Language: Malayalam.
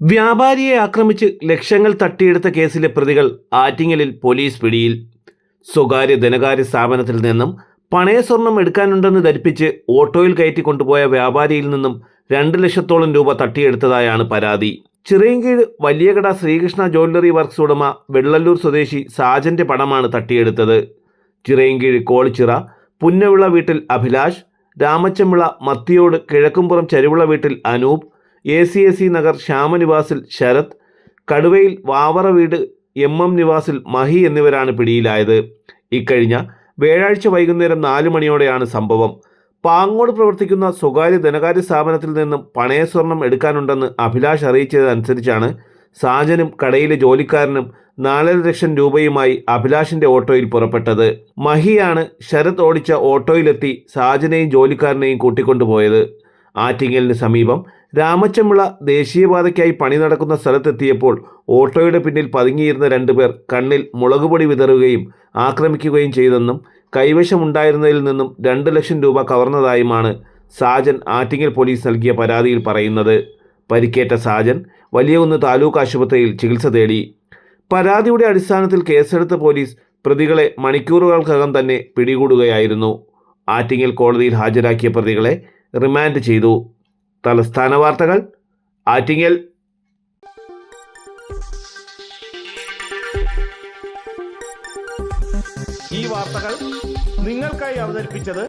വ്യാപാരിയെ ആക്രമിച്ച് ലക്ഷങ്ങൾ തട്ടിയെടുത്ത കേസിലെ പ്രതികൾ ആറ്റിങ്ങലിൽ പോലീസ് പിടിയിൽ. സ്വകാര്യ ധനകാര്യ സ്ഥാപനത്തിൽ നിന്നും പണയ സ്വർണം എടുക്കാനുണ്ടെന്ന് ധരിപ്പിച്ച് ഓട്ടോയിൽ കയറ്റി കൊണ്ടുപോയ വ്യാപാരിയിൽ നിന്നും രണ്ട് ലക്ഷത്തോളം രൂപ തട്ടിയെടുത്തതായാണ് പരാതി. ചിറയൻകീഴ് വലിയകട ശ്രീകൃഷ്ണ ജ്വല്ലറി വർക്ക്സ് ഉടമ വെള്ളല്ലൂർ സ്വദേശി സാജന്റെ പണമാണ് തട്ടിയെടുത്തത്. ചിറയൻകീഴ് കോളിച്ചിറ പുന്നവിള വീട്ടിൽ അഭിലാഷ് രാമച്ചമ്പിള മത്തിയോട് കിഴക്കുംപുറം ചരുവിള വീട്ടിൽ Anoop A C S C nagar ശ്യാമനിവാസിൽ Sarath കടുവയിൽ വാവറ വീട് എം എം നിവാസിൽ മഹി എന്നിവരാണ് പിടിയിലായത്. ഇക്കഴിഞ്ഞ വ്യാഴാഴ്ച വൈകുന്നേരം നാല് മണിയോടെയാണ് സംഭവം. പാങ്ങോട് പ്രവർത്തിക്കുന്ന സ്വകാര്യ ധനകാര്യ സ്ഥാപനത്തിൽ നിന്നും പണയസ്വർണം എടുക്കാനുണ്ടെന്ന് അഭിലാഷ് അറിയിച്ചതനുസരിച്ചാണ് സാജനും കടയിലെ ജോലിക്കാരനും നാലര ലക്ഷം രൂപയുമായി അഭിലാഷിന്റെ ഓട്ടോയിൽ പുറപ്പെട്ടത്. മഹിയാണ് ശരത് ഓടിച്ച ഓട്ടോയിലെത്തി സാജനെയും ജോലിക്കാരനെയും കൂട്ടിക്കൊണ്ടുപോയത്. ആറ്റിങ്ങലിന് സമീപം രാമച്ചമ്മിള ദേശീയപാതയ്ക്കായി പണി നടക്കുന്ന സ്ഥലത്തെത്തിയപ്പോൾ ഓട്ടോയുടെ പിന്നിൽ പതുങ്ങിയിരുന്ന രണ്ടുപേർ കണ്ണിൽ മുളകുപൊടി വിതറുകയും ആക്രമിക്കുകയും ചെയ്തെന്നും കൈവശമുണ്ടായിരുന്നതിൽ നിന്നും രണ്ട് ലക്ഷം രൂപ കവർന്നതായുമാണ് സാജൻ ആറ്റിങ്ങൽ പോലീസ് നൽകിയ പരാതിയിൽ പറയുന്നത്. പരിക്കേറ്റ സാജൻ വലിയകുന്ന് താലൂക്ക് ആശുപത്രിയിൽ ചികിത്സ തേടി. പരാതിയുടെ അടിസ്ഥാനത്തിൽ കേസെടുത്ത പോലീസ് പ്രതികളെ മണിക്കൂറുകൾക്കകം തന്നെ പിടികൂടുകയായിരുന്നു. ആറ്റിങ്ങൽ കോടതിയിൽ ഹാജരാക്കിയ പ്രതികളെ റിമാൻഡ് ചെയ്തു. തലസ്ഥാന വാർത്തകൾ ആറ്റിങ്ങൽ. ഈ വാർത്തകൾ നിങ്ങൾക്കായി അവതരിപ്പിച്ചത്